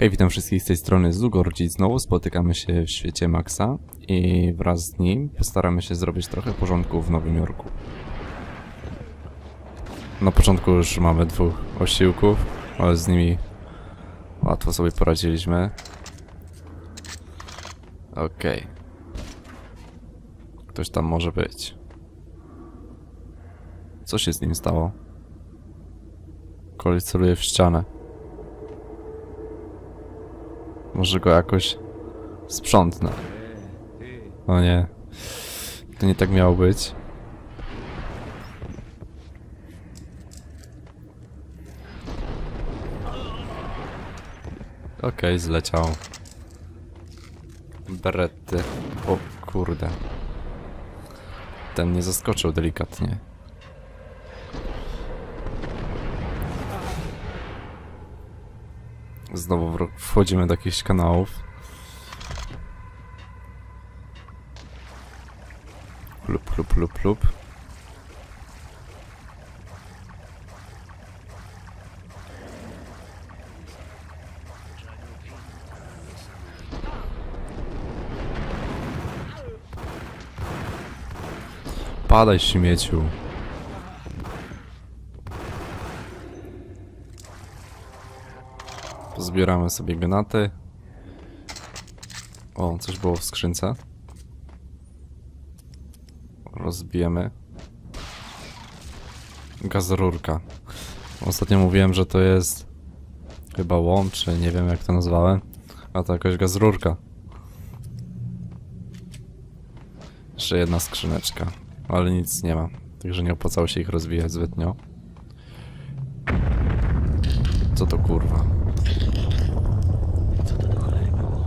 Hej, witam wszystkich z tej strony Zugor. Dziś znowu spotykamy się w świecie Maxa i wraz z nim postaramy się zrobić trochę porządku w Nowym Jorku. Na początku już mamy dwóch osiłków, ale z nimi łatwo sobie poradziliśmy. Okej. Ktoś tam może być. Co się z nim stało? Koleś celuje w ścianę. Może go jakoś sprzątnę. O nie. To nie tak miało być. Okej, zleciał. Berety. O kurde. Ten nie zaskoczył delikatnie. Znowu wchodzimy do jakichś kanałów. Lup, lup, lup, lup. Padaj, śmieciu. Pozbieramy sobie granaty. O, coś było w skrzynce. Rozbijemy. Gazrurka. Ostatnio mówiłem, że to jest chyba łom, nie wiem jak to nazwałem. A to jakaś gazrurka. Jeszcze jedna skrzyneczka. Ale nic nie ma. Także nie opłacało się ich rozwijać zbytnio. Co to kurwa? Co to do cholery było?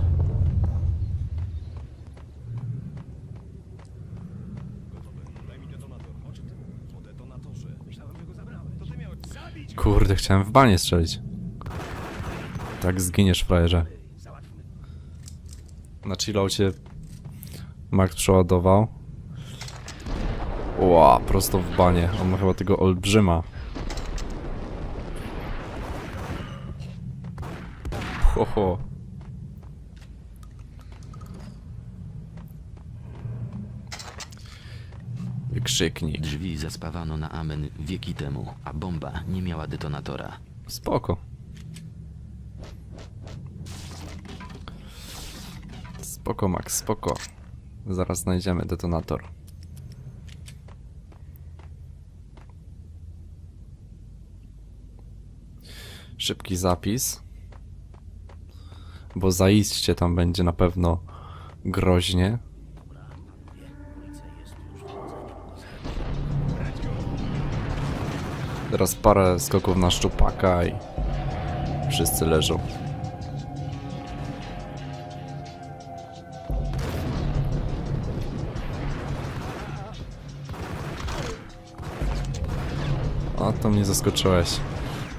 Kurde, chciałem w banie strzelić. Tak zginiesz, frajerze. Na chillaucie Max przeładował. Ła, prosto w banie. On ma chyba tego olbrzyma. Ho, ho. Wykrzyknik. Drzwi zaspawano na amen wieki temu, a bomba nie miała detonatora. Spoko. Spoko, Max, spoko. Zaraz znajdziemy detonator. Szybki zapis. Bo zaistcie tam będzie na pewno groźnie. Teraz parę skoków na szczupaka i wszyscy leżą. O, to mnie zaskoczyłeś.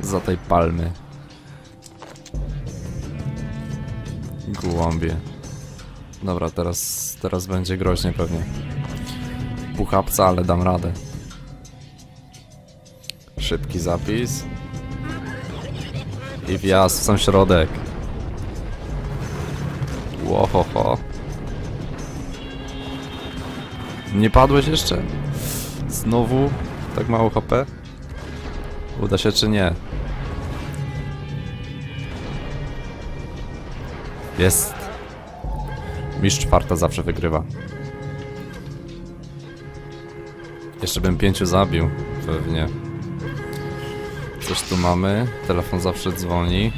Za tej palmy. Głąbie. Dobra, teraz, teraz będzie groźnie pewnie. Puchapca, ale dam radę. Szybki zapis. I wjazd w sam środek. Łohoho. Nie padłeś jeszcze? Znowu? Tak mało HP? Uda się czy nie? Jest. Mistrz czwarta zawsze wygrywa. Jeszcze bym pięciu zabił, pewnie. Coś tu mamy. Telefon zawsze dzwoni,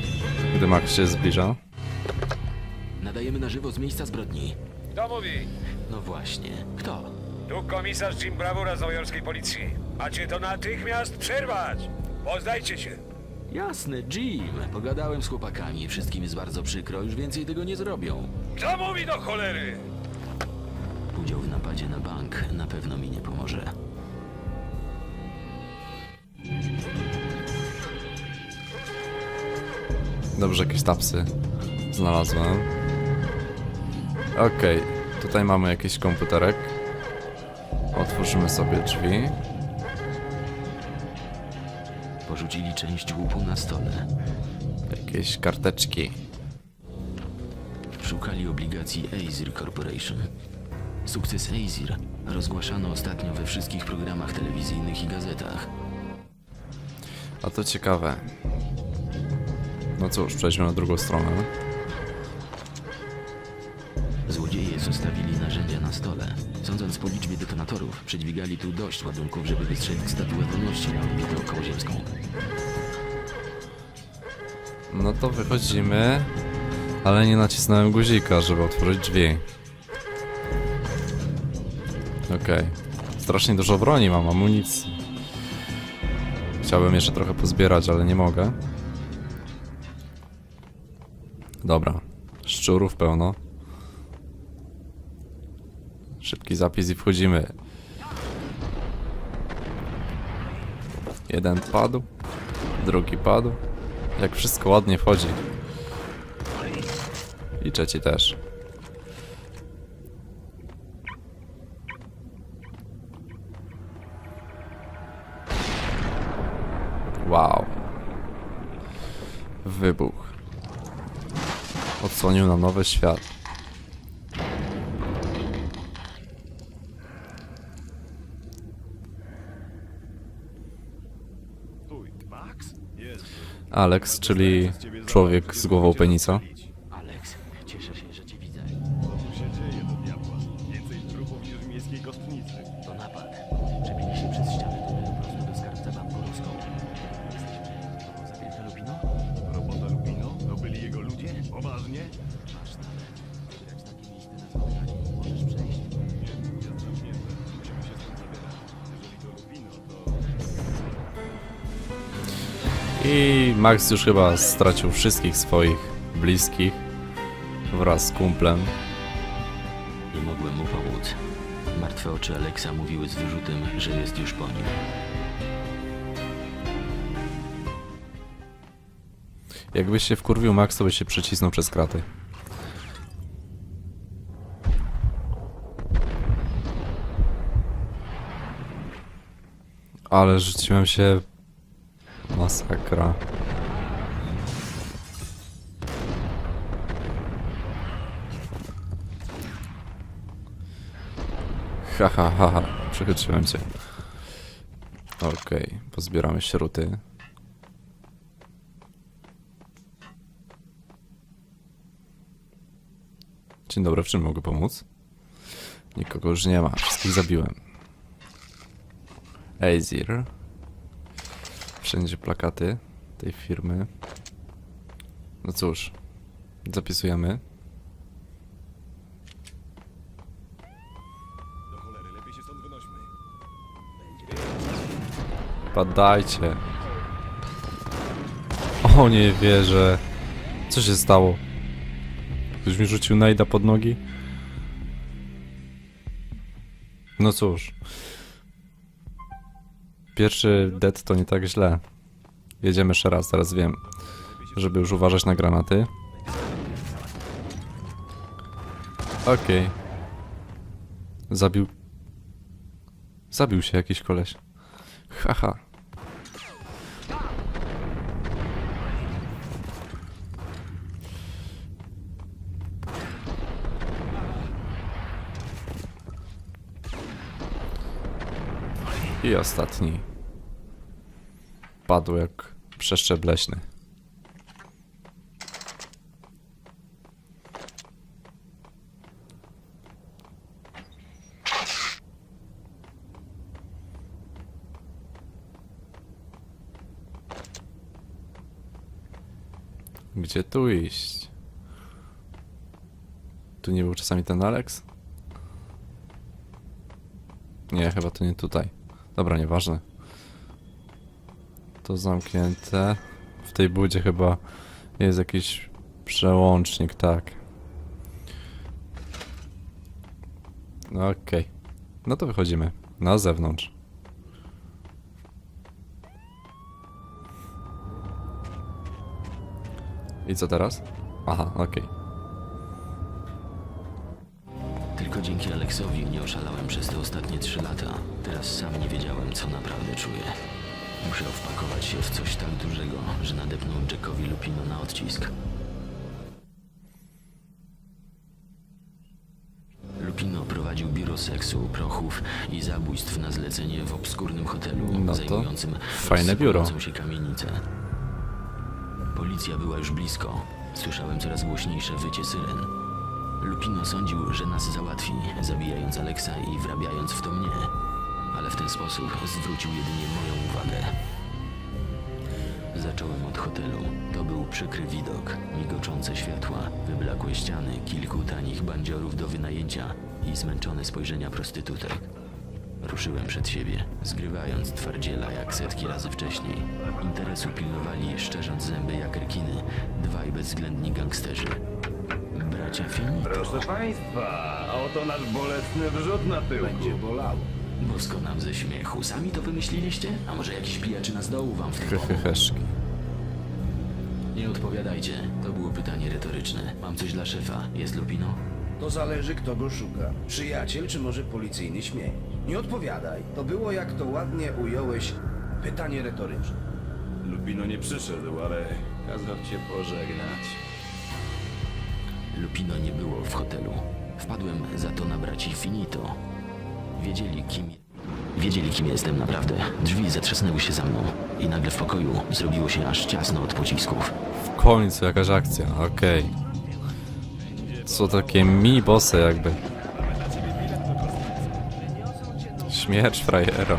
gdy Max się zbliża. Nadajemy na żywo z miejsca zbrodni. Kto mówi? No właśnie. Kto? Tu komisarz Jim Bravura z nowojorskiej policji. Macie to natychmiast przerwać! Poznajcie się! Jasne, Jim. Pogadałem z chłopakami, wszystkim jest bardzo przykro, już więcej tego nie zrobią. Kto mówi do cholery? Udział w napadzie na bank na pewno mi nie pomoże. Dobrze, jakieś tapsy znalazłem. Okej, tutaj mamy jakiś komputerek. Otworzymy sobie drzwi. Porzucili część łupu na stole. Jakieś karteczki. Szukali obligacji Aesir Corporation. Sukces Aesir rozgłaszano ostatnio we wszystkich programach telewizyjnych i gazetach. A to ciekawe. No cóż, przejdźmy na drugą stronę. Złodzieje zostawili narzędzia na stole. Sądząc po liczbie detonatorów, przedźwigali tu dość ładunków, żeby wystrzelić statuę wolności na orbitę okołoziemską. No to wychodzimy, ale nie nacisnąłem guzika, żeby otworzyć drzwi. Okej. Strasznie dużo broni mam, amunicji. Chciałbym jeszcze trochę pozbierać, ale nie mogę. Dobra. Szczurów pełno. Szybki zapis i wchodzimy. Jeden padł, drugi padł. Jak wszystko ładnie wchodzi. I trzeci też. Wow. Wybuch. Odsłonił nam nowy świat. Alex, czyli człowiek z głową penisa. Max już chyba stracił wszystkich swoich bliskich wraz z kumplem. Nie mogłem mu pomóc. Martwe oczy Alexa mówiły z wyrzutem, że jest już po nim. Jakbyś się wkurwił Max, to byś się przycisnął przez kraty. Ale rzuciłem się... Masakra. Ha ha ha ha, przechytrzyłem cię. Okej, pozbieramy śruty. Dzień dobry, w czym mogę pomóc? Nikogo już nie ma, wszystkich zabiłem. Azir. Wszędzie plakaty tej firmy. No cóż, zapisujemy. Do cholery, lepiej się stąd wynośmy. Padajcie. O nie wierzę. Co się stało? Ktoś mi rzucił najda pod nogi? No cóż. Pierwszy dead to nie tak źle. Jedziemy jeszcze raz, teraz wiem. Żeby już uważać na granaty. Okej. Zabił... Zabił się jakiś koleś. Haha. I ostatni. Padł jak przeszczep leśny. Gdzie tu iść? Tu nie był czasami ten Alex? Nie, chyba to nie tutaj. Dobra, nieważne. To zamknięte. W tej budzie chyba jest jakiś przełącznik, tak. No okej. No to wychodzimy. Na zewnątrz. I co teraz? Aha, okej. Tylko dzięki Aleksowi nie oszalałem przez te ostatnie trzy lata. Teraz sam nie wiedziałem, co naprawdę czuję. Muszę wpakować się w coś tak dużego, że nadepnął Jackowi Lupino na odcisk. Lupino prowadził biuro seksu, prochów i zabójstw na zlecenie w obskurnym hotelu No to zajmującym fajne biuro. się kamienicę. Policja była już blisko. Słyszałem coraz głośniejsze wycie syren. Lupino sądził, że nas załatwi, zabijając Aleksa i wrabiając w to mnie. Ale w ten sposób zwrócił jedynie moją uwagę. Zacząłem od hotelu. To był przykry widok. Migoczące światła, wyblakłe ściany, kilku tanich bandziorów do wynajęcia i zmęczone spojrzenia prostytutek. Ruszyłem przed siebie, zgrywając twardziela jak setki razy wcześniej. Interesu pilnowali, szczerząc zęby jak rekiny, dwaj bezwzględni gangsterzy. Bracia Finito. Proszę państwa, oto nasz bolesny wrzut na tyłku. Będzie bolało. Bosko nam ze śmiechu. Sami to wymyśliliście? A może jakiś pijaczyna z dołu wam w tym. Nie odpowiadajcie. To było pytanie retoryczne. Mam coś dla szefa. Jest Lupino? To zależy, kto go szuka. Przyjaciel, czy może policyjny śmiech? Nie odpowiadaj. To było, jak to ładnie ująłeś, pytanie retoryczne. Lupino nie przyszedł, ale kazał cię pożegnać. Lupino nie było w hotelu. Wpadłem za to na braci Finito. Wiedzieli kim... Wiedzieli kim jestem naprawdę. Drzwi zatrzasnęły się za mną i nagle w pokoju zrobiło się aż ciasno od pocisków. W końcu jakaś akcja, okej. Są takie mini bossy jakby. Śmierć frajero.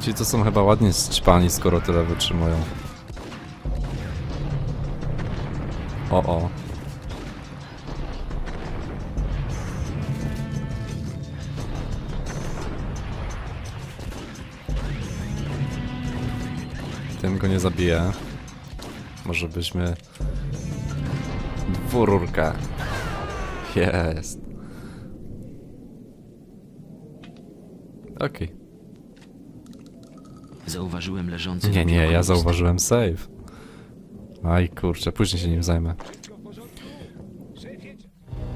Ci to są chyba ładnie zćpani, skoro tyle wytrzymują. O o. Tym go nie zabiję. Może byśmy... Dwururkę. Jest. Okej. Zauważyłem leżący... Nie, nie, ja zauważyłem save. Aj kurczę, później się nim zajmę.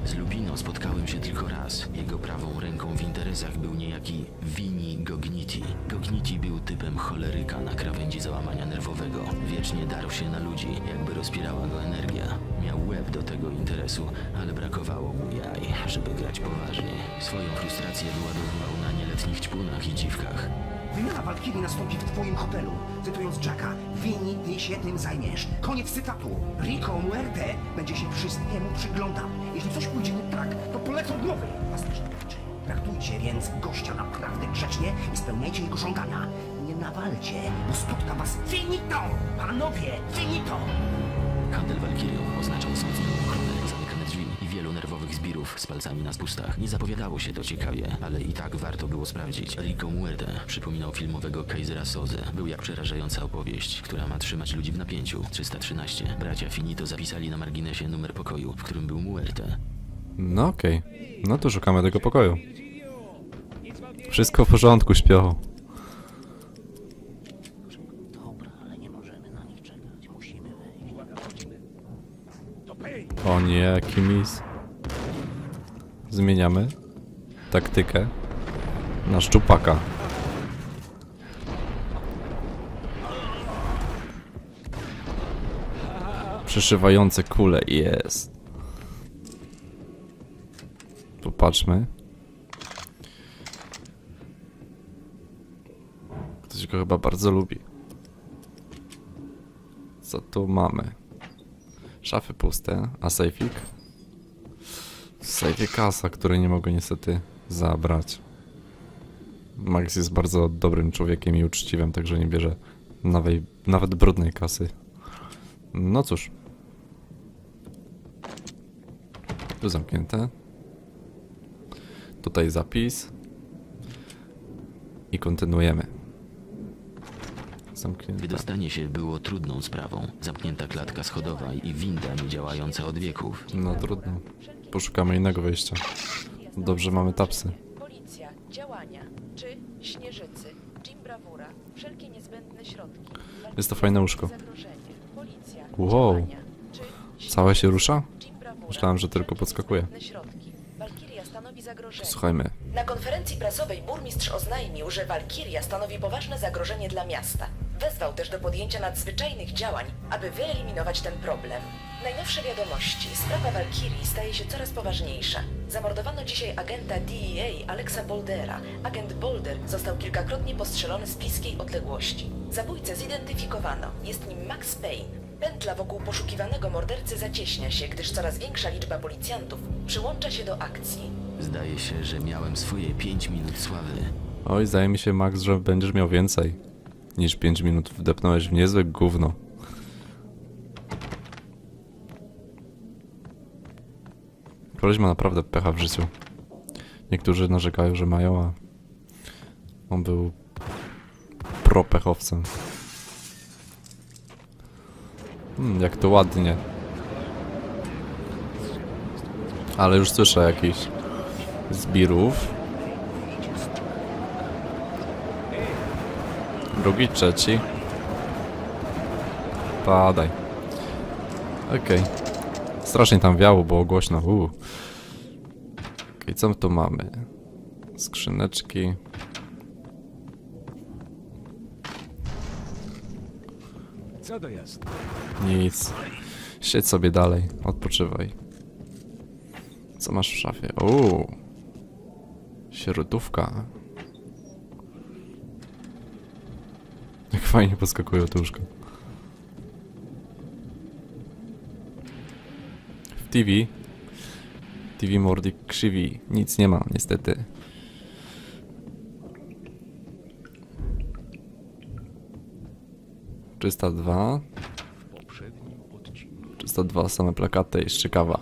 Z Lupino spotkałem się tylko raz. Jego prawą ręką w interesach był niejaki Vini Gogniti. Gogniti był typem choleryka na krawędzi załamania nerwowego. Wiecznie darł się na ludzi, jakby rozpierała go energia. Miał łeb do tego interesu, ale brakowało mu jaj, żeby grać poważnie. Swoją frustrację wyładowywał na nieletnich ćpunach i dziwkach. Wymiana Walkirii nastąpi w twoim hotelu. Cytując Jacka, Winni, ty się tym zajmiesz. Koniec cytatu. Rico Muerte będzie się wszystkiemu przyglądał. Jeśli coś pójdzie nie tak, to polecą głowy. Pasterze rzeczy. Traktujcie więc gościa naprawdę grzecznie i spełniajcie jego żądania. Nie nawalcie, bo spotka was finito! Panowie, finito! Handel Walkirią oznaczał wzmocnioną zbirów z palcami na spustach. Nie zapowiadało się to ciekawie, ale i tak warto było sprawdzić. Rico Muerte przypominał filmowego Kaisera Sozę. Był jak przerażająca opowieść, która ma trzymać ludzi w napięciu. 313. Bracia Finito zapisali na marginesie numer pokoju, w którym był Muerte. No okej. No to szukamy tego pokoju. Wszystko w porządku, śpiochu. Dobra, ale nie możemy na nich czekać. Musimy wejść. O nie, jaki mis. Zmieniamy taktykę na szczupaka. Przyszywające kule jest. Popatrzmy. Ktoś go chyba bardzo lubi. Co tu mamy? Szafy puste, a sejfik? W sejfie kasa, której nie mogę niestety zabrać. Max jest bardzo dobrym człowiekiem i uczciwym, także nie bierze nowej, nawet brudnej kasy. No cóż. Tu zamknięte. Tutaj zapis. I kontynuujemy. Zamknięte. Wydostanie się było trudną sprawą. Zamknięta klatka schodowa i winda niedziałająca od wieków. No trudno. Poszukamy innego wyjścia. Dobrze, mamy tapsy. Policja, działania, czy śnieżycy, wszelkie niezbędne środki. Jest to fajne łóżko. Policja, Wow. działania, czy Całe się rusza? Myślałem, że tylko wszelkie podskakuje. niezbędne środki. Walkiria stanowi zagrożenie. Słuchajmy. Na konferencji prasowej burmistrz oznajmił, że Walkiria stanowi poważne zagrożenie dla miasta. Wezwał też do podjęcia nadzwyczajnych działań, aby wyeliminować ten problem. Najnowsze wiadomości. Sprawa Valkyrie staje się coraz poważniejsza. Zamordowano dzisiaj agenta DEA Alexa Boldera. Agent Bolder został kilkakrotnie postrzelony z bliskiej odległości. Zabójcę zidentyfikowano. Jest nim Max Payne. Pętla wokół poszukiwanego mordercy zacieśnia się, gdyż coraz większa liczba policjantów przyłącza się do akcji. Zdaje się, że miałem swoje 5 minut sławy. Oj, zdaje mi się, Max, że będziesz miał więcej niż 5 minut. Wdepnąłeś w niezłe gówno. Koleś ma naprawdę pecha w życiu. Niektórzy narzekają, że mają, a on był pro-pechowcem. Hmm, jak to ładnie. Ale już słyszę jakiś zbirów. Drugi, trzeci. Padaj. Okej. Strasznie tam wiało, było głośno. Uu. Okej, co my tu mamy? Skrzyneczki. Co to jest? Nic. Siedź sobie dalej. Odpoczywaj. Co masz w szafie? Uuu. Śrutówka. Jak fajnie poskakują te łóżka. TV. TV Mordi krzywi. Nic nie ma, niestety. Czysta dwa. poprzednim odcinku 302 same plakaty i szczekawa.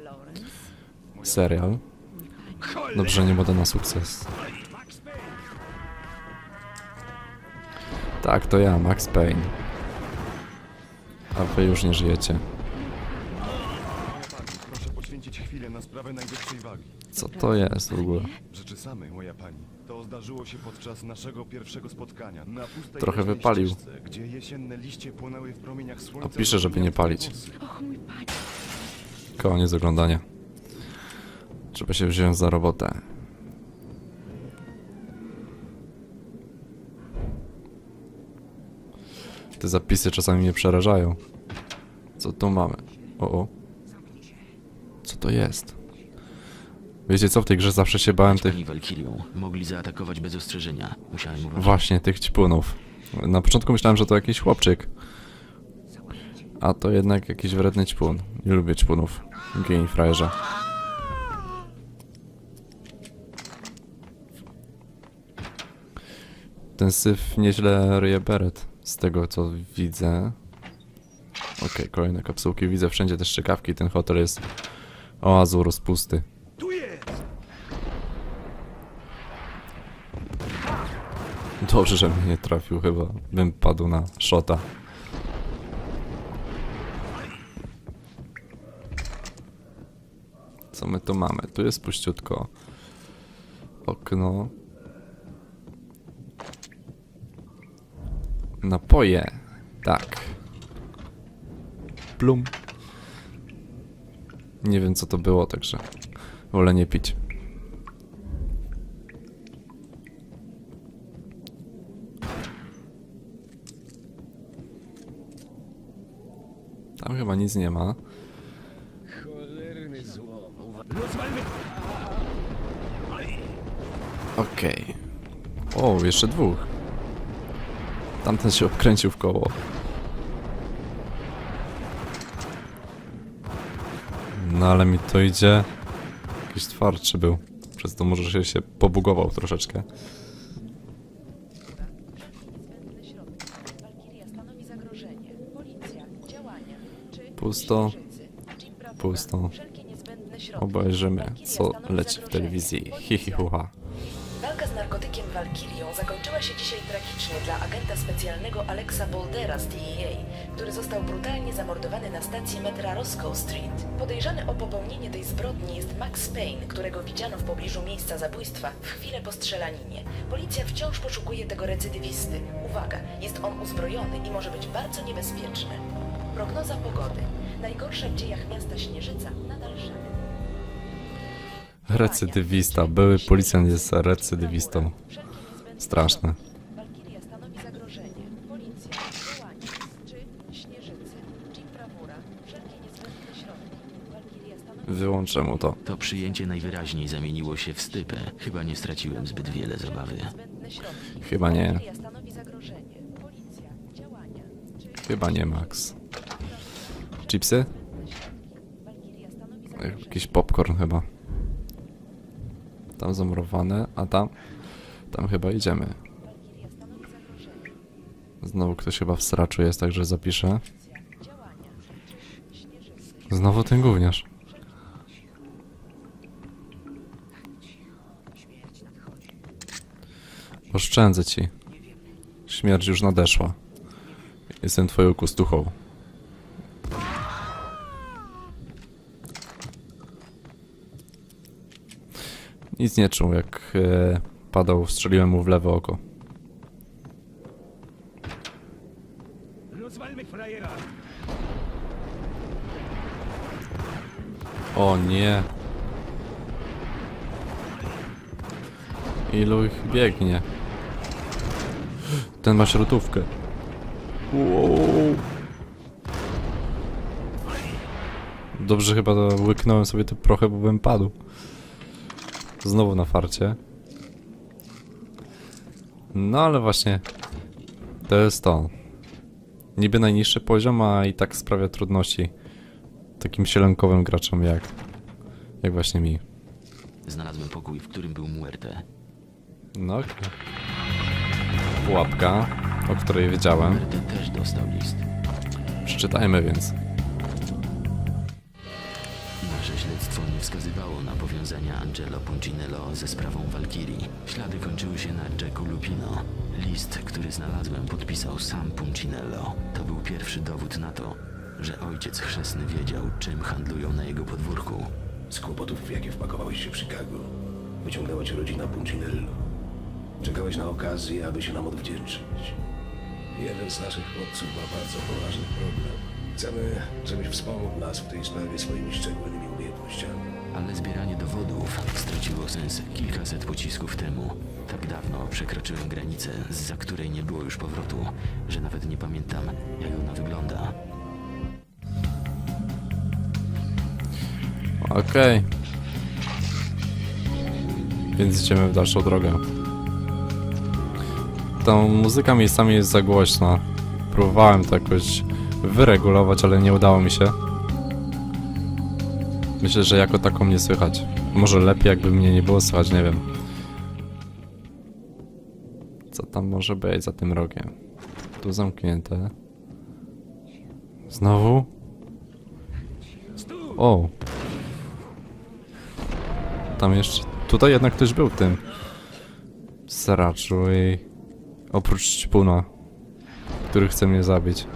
Lawrence. Serial. Dobrze, nie moda na sukces. Tak, to ja, Max Payne. A wy już nie żyjecie. Pani, proszę poświęcić chwilę na sprawę najwyższej wagi. Co to jest w ogóle? Rzeczy samej, moja pani. To zdarzyło się podczas naszego pierwszego spotkania na pustej Trochę leśnej wypalił. ścieżce, gdzie jesienne liście płonęły w promieniach słońca. A pisze, żeby nie palić. zapomniane włosy. Koniec oglądania. Trzeba się wziąć za robotę. Te zapisy czasami mnie przerażają. Co tu mamy? O, o. Co to jest? Wiecie co, w tej grze zawsze się bałem tych Pani Walkirią mogli zaatakować bez ostrzeżenia. Musiałem uważać. Właśnie, tych ćpunów. Na początku myślałem, że to jakiś chłopczyk. A to jednak jakiś wredny ćpun. Nie lubię ćpunów. Gej frajerze. Ten syf nieźle ryje beret. Z tego co widzę. Okej, kolejne kapsułki. Widzę wszędzie te szczekawki. Ten hotel jest oazą rozpusty. Dobrze, że mnie nie trafił, chyba bym padł na shota. Co my tu mamy? Tu jest puściutko. Okno. Napoje. Tak. Plum. Nie wiem co to było, także wolę nie pić. Tam chyba nic nie ma. Okej. O, jeszcze dwóch. Tamten się obkręcił w koło. No ale mi to idzie. Jakiś twardszy był. Przez to może się, się pobugował troszeczkę. Pusto. Pusto. Obejrzymy, co leci w telewizji. Hi, hi, Policja. Walka z narkotykiem Walkirią zakończyła się dzisiaj tragicznie dla agenta specjalnego Alexa Boldera z DEA, który został brutalnie zamordowany na stacji metra Roscoe Street. Podejrzany o popełnienie tej zbrodni jest Max Payne, którego widziano w pobliżu miejsca zabójstwa w chwilę po strzelaninie. Policja wciąż poszukuje tego recydywisty. Uwaga, jest on uzbrojony i może być bardzo niebezpieczny. Prognoza pogody. Najgorsza w dziejach miasta Śnieżyca nadal żadna. Recydywista. Były policjant jest recydywistą. Straszne. Walkiria stanowi zagrożenie. Policja, działanie. Czy śnieżycy. Jeep brawura. Wszelkie niezbędne środki. Walkiria stanowi Wyłączę mu to. To przyjęcie najwyraźniej zamieniło się w stypę. Chyba nie straciłem zbyt wiele zabawy. niezbędne środki. Chyba nie. Walkiria stanowi zagrożenie. Policja, działania. Czy Chyba nie, Max. Chipsy? Walkiria stanowi zagrożenie. Jakiś popcorn chyba. Tam zamurowane, a tam? Tam chyba idziemy. Znowu ktoś chyba w sraczu jest, także zapiszę. Znowu ten gówniarz. Oszczędzę ci. Śmierć już nadeszła. Jestem twoją kustuchą. Nic nie czuł, jak e, padał, strzeliłem mu w lewe oko. O nie. Ilu ich biegnie? Ten ma śrutówkę. Wow. Dobrze chyba łyknąłem sobie te prochy, bo bym padł. Znowu na farcie. No ale właśnie to jest to. Niby najniższy poziom, a i tak sprawia trudności takim sielankowym graczom jak jak właśnie mi. Znalazłem pokój, w którym był Muerte. No okej. Pułapka, o której wiedziałem. Muerte też dostał list. Przeczytajmy więc. Śledztwo nie wskazywało na powiązania Angelo Puncinello ze sprawą Walkirii. Ślady kończyły się na Jacku Lupino. List, który znalazłem, podpisał sam Puncinello. To był pierwszy dowód na to, że ojciec chrzestny wiedział, czym handlują na jego podwórku. Z kłopotów, w jakie wpakowałeś się w Chicago, wyciągnęła cię rodzina Puncinello. Czekałeś na okazję, aby się nam odwdzięczyć. Jeden z naszych chłopców ma bardzo poważny problem. Chcemy, żebyś wspomógł nas w tej sprawie swoimi szczególnymi umiejętnościami. Ale zbieranie dowodów straciło sens kilkaset pocisków temu. Tak dawno przekroczyłem granicę, za której nie było już powrotu, że nawet nie pamiętam, jak ona wygląda. Okej. Więc idziemy w dalszą drogę. Ta muzyka miejscami jest za głośna. Próbowałem to jakoś wyregulować, ale nie udało mi się. Myślę, że jako taką nie słychać. Może lepiej jakby mnie nie było słychać, nie wiem. Co tam może być za tym rogiem? Tu zamknięte. Znowu? O! Tam jeszcze... Tutaj jednak ktoś był tym... Saraczu i... Oprócz Ćpuna, który chce mnie zabić.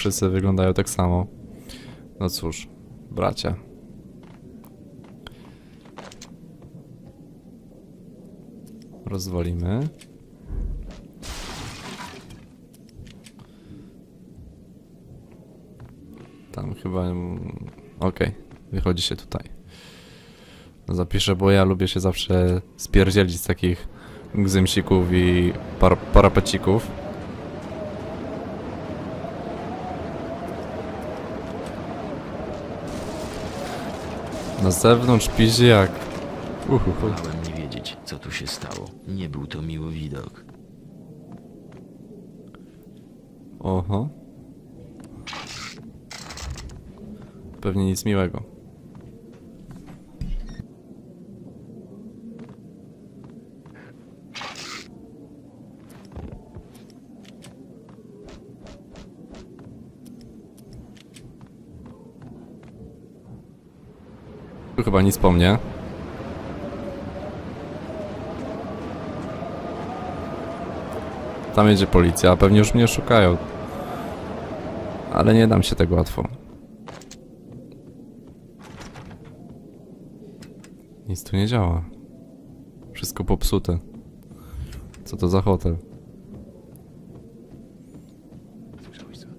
Wszyscy wyglądają tak samo. No cóż, bracia. Rozwalimy. Tam chyba... Okej, wychodzi się tutaj. Zapiszę, bo ja lubię się zawsze spierdzielić z takich gzymsików i par parapecików. Na zewnątrz pizi jak... Uhuhu. Wolałem nie wiedzieć, co tu się stało. Nie był to miły widok. Oho. Pewnie nic miłego. Chyba nic po mnie. Tam jedzie policja, pewnie już mnie szukają. Ale nie dam się tego łatwo. Nic tu nie działa. Wszystko popsute. Co to za hotel? Słyszałeś coś?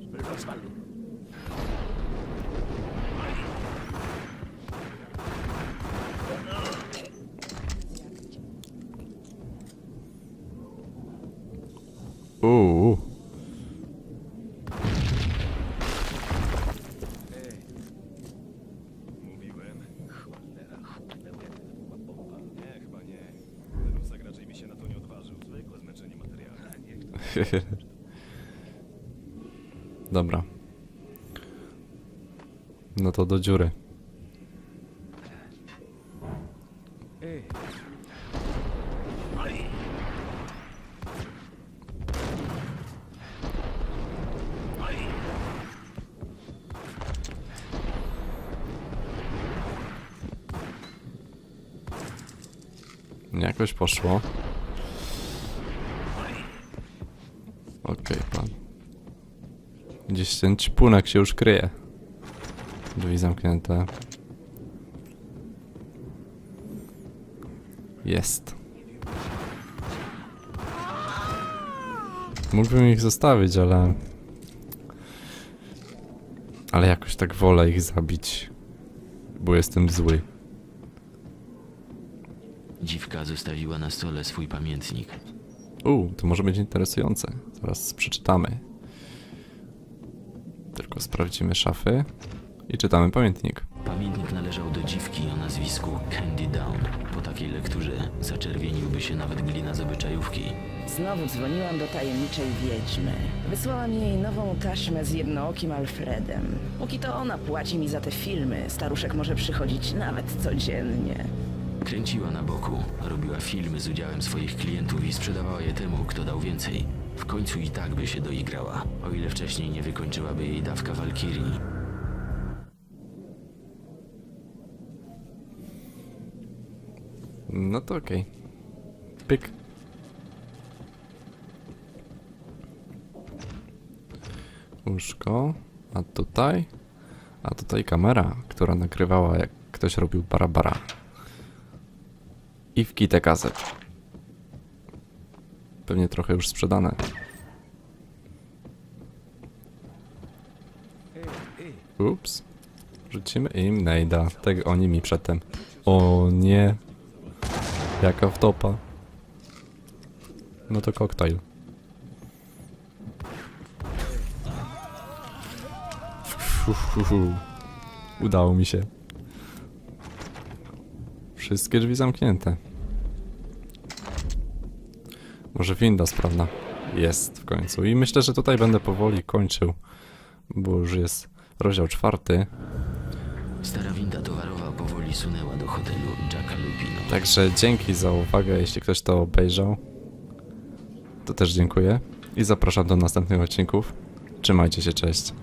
Uuu. Mówiłem. Cholera, cholera, jak to była bomba. Nie, chyba nie. Ten Rusak raczej by się na to nie odważył. Zwykłe zmęczenie materialne. Niech to Dobra. No to do dziury. Jakoś poszło. Okej, pan. Gdzieś ten ćpunek się już kryje. Drzwi zamknięte. Jest. Mógłbym ich zostawić, ale... Ale jakoś tak wolę ich zabić. Bo jestem zły. Dziwka zostawiła na stole swój pamiętnik. U, to może być interesujące. Zaraz przeczytamy. Tylko sprawdzimy szafy i czytamy pamiętnik. Pamiętnik należał do dziwki o nazwisku Candy Down. Po takiej lekturze zaczerwieniłby się nawet glina z obyczajówki. Znowu dzwoniłam do tajemniczej wiedźmy. Wysłałam jej nową taśmę z jednookim Alfredem. Póki to ona płaci mi za te filmy, staruszek może przychodzić nawet codziennie. Kręciła na boku, robiła filmy z udziałem swoich klientów i sprzedawała je temu, kto dał więcej. W końcu i tak by się doigrała, o ile wcześniej nie wykończyłaby jej dawka Walkirii. No to okej. Pyk. Łóżko. A tutaj? A tutaj kamera, która nagrywała jak ktoś robił barabara. I w kitę gazet. Pewnie trochę już sprzedane. Ups. Rzucimy im nejda. Tego oni mi przedtem. O nie. Jaka wtopa. No to koktajl. Udało mi się. Wszystkie drzwi zamknięte. Może winda sprawna. Jest w końcu. I myślę, że tutaj będę powoli kończył, bo już jest rozdział czwarty. Stara powoli sunęła do hotelu Jacka. Także dzięki za uwagę, jeśli ktoś to obejrzał. To też dziękuję. I zapraszam do następnych odcinków. Trzymajcie się, cześć.